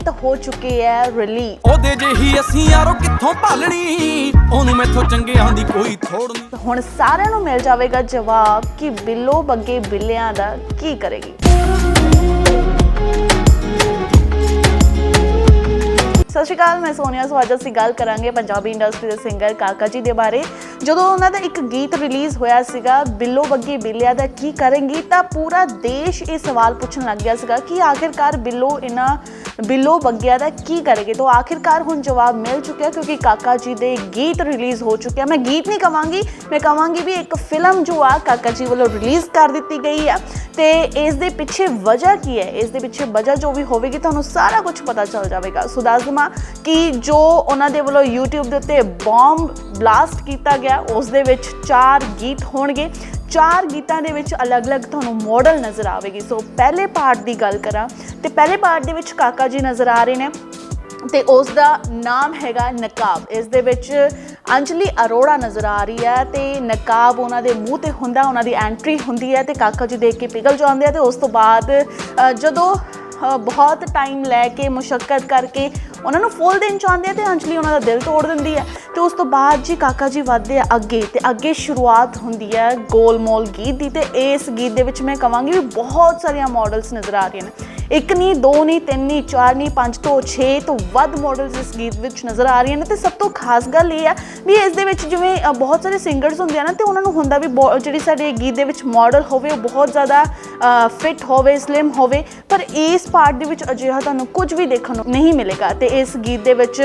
ਗੀਤ ਹੋ ਚੁੱਕੇ ਹੈ ਰਿਲੀਜ਼ ਉਹਦੇ ਜਿਹੀ ਅਸੀਂ ਯਾਰੋ ਕਿੱਥੋਂ ਭਾਲਣੀ? ਉਹਨੂੰ ਮੈਥੋਂ ਚੰਗਿਆਂ ਦੀ ਕੋਈ ਥੋੜ ਨਹੀਂ। ਹੁਣ ਸਾਰਿਆਂ ਨੂੰ ਮਿਲ ਜਾਵੇਗਾ ਜਵਾਬ ਕਿ ਬਿੱਲੋ ਬੱਗੇ ਬਿੱਲਿਆਂ ਦਾ ਕੀ ਕਰੇਗੀ। ਸਤਿ ਸ਼੍ਰੀ ਅਕਾਲ, ਮੈਂ ਸੋਨੀਆ, ਸੋ ਅੱਜ ਅਸੀਂ ਗੱਲ ਕਰਾਂਗੇ ਪੰਜਾਬੀ ਇੰਡਸਟਰੀ ਦੇ ਸਿੰਗਰ ਕਾਕਾ ਜੀ ਦੇ ਬਾਰੇ। ਜਦੋਂ ਉਹਨਾਂ ਦਾ ਇੱਕ ਗੀਤ ਰਿਲੀਜ਼ ਹੋਇਆ ਸੀਗਾ, ਬਿੱਲੋ ਬੱਗੀ ਬਿੱਲਿਆ ਦਾ ਕੀ ਕਰਨਗੀ ਤਾਂ ਪੂਰਾ ਦੇਸ਼ ਇਹ ਸਵਾਲ ਪੁੱਛਣ ਲੱਗ ਗਿਆ ਸੀਗਾ ਕਿ ਆਖਿਰਕਾਰ ਬਿੱਲੋ ਇਹਨਾਂ, ਬਿੱਲੋ ਬੱਗਿਆ ਦਾ ਕੀ ਕਰੇਗੇ? ਤਾਂ ਆਖਿਰਕਾਰ ਹੁਣ ਜਵਾਬ ਮਿਲ ਚੁੱਕਿਆ ਕਿਉਂਕਿ ਕਾਕਾ ਜੀ ਦੇ ਗੀਤ ਰਿਲੀਜ਼ ਹੋ ਚੁੱਕਿਆ ਮੈਂ ਗੀਤ ਨਹੀਂ ਕਵਾਂਗੀ, ਮੈਂ ਕਵਾਂਗੀ ਵੀ ਇੱਕ ਫਿਲਮ ਜੋ ਆ ਕਾਕਾ ਜੀ ਵੱਲੋਂ ਰਿਲੀਜ਼ ਕਰ ਦਿੱਤੀ ਗਈ ਆ। ਤੇ ਇਸ ਦੇ ਪਿੱਛੇ ਵਜ੍ਹਾ ਕੀ ਹੈ? ਇਸ ਦੇ ਪਿੱਛੇ ਵਜ੍ਹਾ ਜੋ ਵੀ ਹੋਵੇਗੀ, ਤੁਹਾਨੂੰ ਸਾਰਾ ਕੁਝ ਪਤਾ ਚੱਲ ਜਾਵੇਗਾ। ਸੋ ਦੱਸ ਕਿ ਜੋ ਉਹਨਾਂ ਦੇ ਵੱਲੋਂ YouTube ਦੇ ਉੱਤੇ ਬੰਬ ਬਲਾਸਟ ਕੀਤਾ ਗਿਆ, ਉਸ ਦੇ ਵਿੱਚ ਚਾਰ ਗੀਤ ਹੋਣਗੇ। ਚਾਰ ਗੀਤਾਂ ਦੇ ਵਿੱਚ ਅਲੱਗ-ਅਲੱਗ ਤੁਹਾਨੂੰ ਮਾਡਲ ਨਜ਼ਰ ਆਵੇਗੀ। ਸੋ ਪਹਿਲੇ ਪਾਰਟ ਦੀ ਗੱਲ ਕਰਾਂ ਤੇ ਪਹਿਲੇ ਪਾਰਟ ਦੇ ਵਿੱਚ ਕਾਕਾ ਜੀ ਨਜ਼ਰ ਆ ਰਹੇ ਨੇ ਤੇ ਉਸ ਦਾ ਨਾਮ ਹੈਗਾ ਨਕਾਬ। ਇਸ ਦੇ ਵਿੱਚ ਅੰਜਲੀ ਅਰੋੜਾ ਨਜ਼ਰ ਆ ਰਹੀ ਹੈ ਤੇ ਨਕਾਬ ਉਹਨਾਂ ਦੇ ਮੂੰਹ ਤੇ ਹੁੰਦਾ, ਉਹਨਾਂ ਦੀ ਐਂਟਰੀ ਹੁੰਦੀ ਹੈ ਤੇ ਕਾਕਾ ਜੀ ਦੇਖ ਕੇ ਪਿਘਲ ਜਾਂਦੇ ਆ ਤੇ ਉਸ ਤੋਂ ਬਾਅਦ ਜਦੋਂ ਬਹੁਤ ਟਾਈਮ ਲੈ ਕੇ ਮੁਸ਼ਕਲ ਕਰਕੇ ਉਹਨਾਂ ਨੂੰ ਫੁੱਲ ਦੇਣ ਚਾਹੁੰਦੇ ਆ ਤੇ ਅੰਜਲੀ ਉਹਨਾਂ ਦਾ ਦਿਲ ਤੋੜ ਦਿੰਦੀ ਹੈ। ਤੇ ਉਸ ਤੋਂ ਬਾਅਦ ਜੀ ਕਾਕਾ ਜੀ ਵੱਧਦੇ ਆ ਅੱਗੇ ਤੇ ਅੱਗੇ ਸ਼ੁਰੂਆਤ ਹੁੰਦੀ ਹੈ ਗੋਲਮੋਲ ਗੀਤ ਦੀ ਤੇ ਇਸ ਗੀਤ ਦੇ ਵਿੱਚ ਮੈਂ ਕਵਾਂਗੀ ਵੀ ਬਹੁਤ ਸਾਰੀਆਂ ਮਾਡਲਸ ਨਜ਼ਰ ਆ ਰਹੀਆਂ ਨੇ। ਇੱਕ ਨਹੀਂ ਦੋ ਨਹੀਂ ਤਿੰਨ ਨਹੀਂ ਚਾਰ ਨਹੀਂ ਪੰਜ ਤੋਂ 6 ਤੋਂ ਵੱਧ ਮਾਡਲਸ ਇਸ ਗੀਤ ਵਿੱਚ ਨਜ਼ਰ ਆ ਰਹੀਆਂ ਨੇ ਤੇ ਸਭ ਤੋਂ ਖਾਸ ਗੱਲ ਇਹ ਆ ਵੀ ਇਸ ਦੇ ਵਿੱਚ ਜਿਵੇਂ ਬਹੁਤ ਸਾਰੇ ਸਿੰਗਰਸ ਹੁੰਦੇ ਆ ਨਾ ਤੇ ਉਹਨਾਂ ਨੂੰ ਹੁੰਦਾ ਵੀ ਬਹੁ- ਜਿਹੜੀ ਸਾਡੇ ਗੀਤ ਦੇ ਵਿੱਚ ਮਾਡਲ ਹੋਵੇ ਉਹ ਬਹੁਤ ਜ਼ਿਆਦਾ ਫਿਟ ਹੋਵੇ ਸਲਿਮ ਹੋਵੇ, ਪਰ ਇਸ ਪਾਰਟ ਦੇ ਵਿੱਚ ਅਜਿਹਾ ਤੁਹਾਨੂੰ ਕੁਝ ਵੀ ਦੇਖਣ ਨੂੰ ਨਹੀਂ ਮਿਲੇਗਾ ਤੇ ਇਸ ਗੀਤ ਦੇ ਵਿੱਚ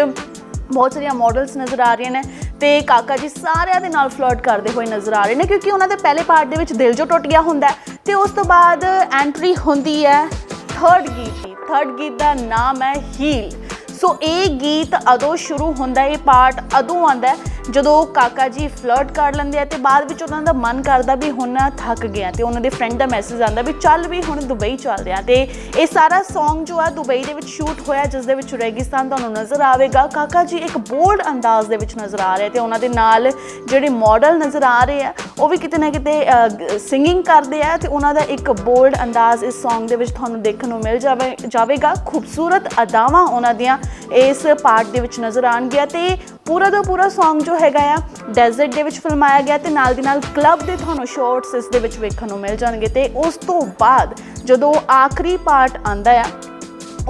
ਬਹੁਤ ਸਾਰੀਆਂ ਮਾਡਲਸ ਨਜ਼ਰ ਆ ਰਹੀਆਂ ਨੇ ਤੇ ਕਾਕਾ ਜੀ ਸਾਰਿਆਂ ਦੇ ਨਾਲ ਫਲਰਟ ਕਰਦੇ ਹੋਏ ਨਜ਼ਰ ਆ ਰਹੇ ਨੇ ਕਿਉਂਕਿ ਉਹਨਾਂ ਦੇ ਪਹਿਲੇ ਪਾਰਟ ਦੇ ਵਿੱਚ ਦਿਲ ਜੋ ਟੁੱਟ ਗਿਆ ਹੁੰਦਾ ਹੈ ਤੇ ਉਸ ਤੋਂ ਬਾਅਦ ਐਂਟਰੀ ਹੁੰਦੀ ਹੈ। ਥਰਡ ਗੀਤ ਦੀ ਥਰਡ ਗੀਤ ਦਾ ਨਾਮ ਹੈ ਹੀਲ ਸੋ ਇਹ ਗੀਤ ਅਦੋਂ ਸ਼ੁਰੂ ਹੁੰਦਾ ਇਹ ਪਾਰਟ ਅਦੋਂ ਆਂਦਾ ਹੈ ਜਦੋਂ ਕਾਕਾ ਜੀ ਫਲਰਟ ਕਰ ਲੈਂਦੇ ਆ ਤੇ ਬਾਅਦ ਵਿੱਚ ਉਹਨਾਂ ਦਾ ਮਨ ਕਰਦਾ ਵੀ ਹੁਣ ਥੱਕ ਗਿਆ ਤੇ ਉਹਨਾਂ ਦੇ ਫਰੈਂਡ ਦਾ ਮੈਸੇਜ ਆਉਂਦਾ ਵੀ ਚੱਲ ਵੀ ਹੁਣ ਦੁਬਈ ਚੱਲਦੇ ਆ ਤੇ ਇਹ ਸਾਰਾ Song ਜੋ ਆ ਦੁਬਈ ਦੇ ਵਿੱਚ ਸ਼ੂਟ ਹੋਇਆ ਜਿਸ ਦੇ ਵਿੱਚ ਰੇਗਿਸਤਾਨ ਤੁਹਾਨੂੰ ਨਜ਼ਰ ਆਵੇਗਾ। ਕਾਕਾ ਜੀ ਇੱਕ ਬੋਲਡ ਅੰਦਾਜ਼ ਦੇ ਵਿੱਚ ਨਜ਼ਰ ਆ ਰਹੇ ਤੇ ਉਹਨਾਂ ਦੇ ਨਾਲ ਜਿਹੜੇ ਮਾਡਲ ਨਜ਼ਰ ਆ ਰਹੇ ਆ, ਉਹ ਵੀ ਕਿਤੇ ਨਾ ਕਿਤੇ ਸਿੰਗਿੰਗ ਕਰਦੇ ਆ ਤੇ ਉਹਨਾਂ ਦਾ ਇੱਕ ਬੋਲਡ ਅੰਦਾਜ਼ ਇਸ Song ਦੇ ਵਿੱਚ ਤੁਹਾਨੂੰ ਦੇਖਣ ਨੂੰ ਮਿਲ ਜਾਵੇ, ਜਾਵੇਗਾ। ਖੂਬਸੂਰਤ ਅਦਾਵਾਂ ਉਹਨਾਂ ਦੀਆਂ ਇਸ ਪਾਰਟ ਦੇ ਵਿੱਚ ਨਜ਼ਰ ਆਣਗੀਆਂ ਤੇ ਪੂਰਾ ਦਾ ਪੂਰਾ Song ਜੋ ਹੈਗਾ ਆ। ਡੈਜ਼ਰਟ ਦੇ ਵਿੱਚ ਫਿਲਮਾਇਆ ਗਿਆ ਤੇ ਨਾਲ ਦੀ ਨਾਲ ਕਲੱਬ ਦੇ ਤੁਹਾਨੂੰ ਸ਼ਾਰਟਸ ਇਸ ਦੇ ਵਿੱਚ ਵੇਖਣ ਨੂੰ ਮਿਲ ਜਾਣਗੇ ਤੇ ਉਸ ਤੋਂ ਬਾਅਦ ਜਦੋਂ ਆਖਰੀ ਪਾਰਟ ਆਂਦਾ ਆ,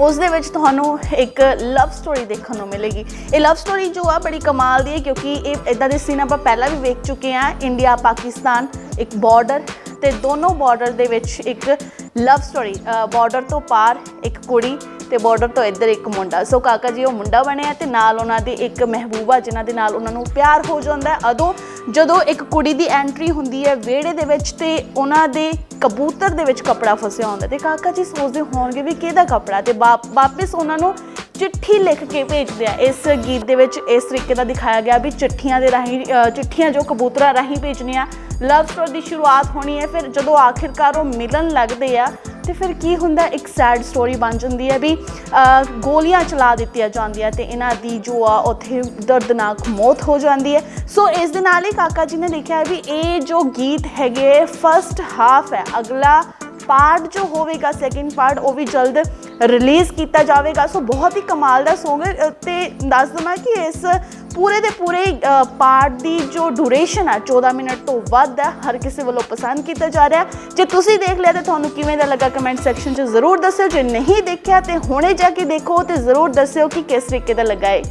ਉਸ ਦੇ ਵਿੱਚ ਤੁਹਾਨੂੰ ਇੱਕ ਲਵ ਸਟੋਰੀ ਦੇਖਣ ਨੂੰ ਮਿਲੇਗੀ। ਇਹ ਲਵ ਸਟੋਰੀ ਜੋ ਆ ਬੜੀ ਕਮਾਲ ਦੀ ਹੈ ਕਿਉਂਕਿ ਇਹ ਇਦਾਂ ਦੇ ਸੀਨ ਆਪਾਂ ਪਹਿਲਾਂ ਵੀ ਵੇਖ ਚੁੱਕੇ ਆ ਇੰਡੀਆ ਪਾਕਿਸਤਾਨ ਇੱਕ ਬਾਰਡਰ ਤੇ ਦੋਨੋਂ ਬਾਰਡਰ ਦੇ ਵਿੱਚ ਇੱਕ ਲਵ ਸਟੋਰੀ ਬਾਰਡਰ ਤੋਂ ਪਾਰ ਇੱਕ ਕੁੜੀ ਤੇ ਬਾਰਡਰ ਤੋਂ ਇੱਧਰ ਇੱਕ ਮੁੰਡਾ, ਸੋ ਕਾਕਾ ਜੀ ਉਹ ਮੁੰਡਾ ਬਣਿਆ ਤੇ ਨਾਲ ਉਹਨਾਂ ਦੀ ਇੱਕ ਮਹਿਬੂਬਾ, ਜਿਨ੍ਹਾਂ ਦੇ ਨਾਲ ਉਹਨਾਂ ਨੂੰ ਪਿਆਰ ਹੋ ਜਾਂਦਾ ਹੈ। ਅਦੋਂ ਜਦੋਂ ਇੱਕ ਕੁੜੀ ਦੀ ਐਂਟਰੀ ਹੁੰਦੀ ਹੈ ਵਿਹੜੇ ਦੇ ਵਿੱਚ ਤੇ ਉਹਨਾਂ ਦੇ ਕਬੂਤਰ ਦੇ ਵਿੱਚ ਕਪੜਾ ਫਸਿਆ ਹੁੰਦਾ ਤੇ ਕਾਕਾ ਜੀ ਸੋਚਦੇ ਹੋਣਗੇ ਵੀ ਕਿਹਦਾ ਕਪੜਾ ਤੇ ਵਾਪ- ਵਾਪਸ ਉਹਨਾਂ ਨੂੰ ਚਿੱਠੀ ਲਿਖ ਕੇ ਭੇਜਦੇ ਆ। ਇਸ ਗੀਤ ਦੇ ਵਿੱਚ ਇਸ ਤਰੀਕੇ ਦਾ ਦਿਖਾਇਆ ਗਿਆ ਵੀ ਚਿੱਠੀਆਂ ਦੇ ਰਾਹੀਂ ਚਿੱਠੀਆਂ ਜੋ ਕਬੂਤਰਾਂ ਰਾਹੀਂ ਭੇਜਣੀਆਂ ਲਵ ਸਟੋਰੀ ਦੀ ਸ਼ੁਰੂਆਤ ਹੋਣੀ ਹੈ, ਫਿਰ ਜਦੋਂ ਆਖਿਰਕਾਰ ਉਹ ਮਿਲਣ ਲੱਗਦੇ ਆ ਤੇ ਫਿਰ ਕੀ ਹੁੰਦਾ? ਇੱਕ ਸੈਡ ਸਟੋਰੀ ਬਣ ਜਾਂਦੀ ਹੈ ਵੀ ਗੋਲੀਆਂ ਚਲਾ ਦਿੱਤੀਆਂ ਜਾਂਦੀਆਂ ਤੇ ਇਹਨਾਂ ਦੀ ਜੋ ਆ ਉੱਥੇ ਦਰਦਨਾਕ ਮੌਤ ਹੋ ਜਾਂਦੀ ਹੈ। ਸੋ ਇਸ ਦੇ ਨਾਲ ਹੀ ਕਾਕਾ ਜੀ ਨੇ ਲਿਖਿਆ ਵੀ ਇਹ ਜੋ ਗੀਤ ਹੈਗੇ ਫਰਸਟ ਹਾਫ ਹੈ। ਅਗਲਾ ਪਾਰਟ ਜੋ ਹੋਵੇਗਾ ਸੈਕਿੰਡ ਪਾਰਟ ਉਹ ਵੀ ਜਲਦ ਰਿਲੀਜ਼ ਕੀਤਾ ਜਾਵੇਗਾ। ਸੋ ਬਹੁਤ ਹੀ ਕਮਾਲ ਦਾ ਸੌਂਗ ਹੈ। ਅ, ਤੇ ਦੱਸ ਦਵਾਂ ਕਿ ਇਸ ਪੂਰੇ ਦੇ ਪੂਰੇ ਪਾਰਟ ਦੀ ਜੋ ਡਿਊਰੇਸ਼ਨ ਹੈ 14 ਮਿੰਟ ਤੋਂ ਵੱਧ ਹੈ ਹਰ ਕਿਸੇ ਵੱਲੋਂ ਪਸੰਦ ਕੀਤਾ ਜਾ ਰਿਹਾ ਹੈ। ਜੇ ਤੁਸੀਂ ਦੇਖ ਲਿਆ ਤਾਂ ਤੁਹਾਨੂੰ ਕਿਵੇਂ ਦਾ ਲੱਗਾ ਕਮੈਂਟ ਸੈਕਸ਼ਨ 'ਚ ਜ਼ਰੂਰ ਦੱਸਿਓ ਜੇ ਨਹੀਂ ਦੇਖਿਆ ਤੇ ਹੁਣੇ ਜਾ ਕੇ ਦੇਖੋ ਤੇ ਜ਼ਰੂਰ ਦੱਸਿਓ ਕਿ ਕਿਸ ਤਰੀਕੇ ਦਾ ਲੱਗਾ ਹੈ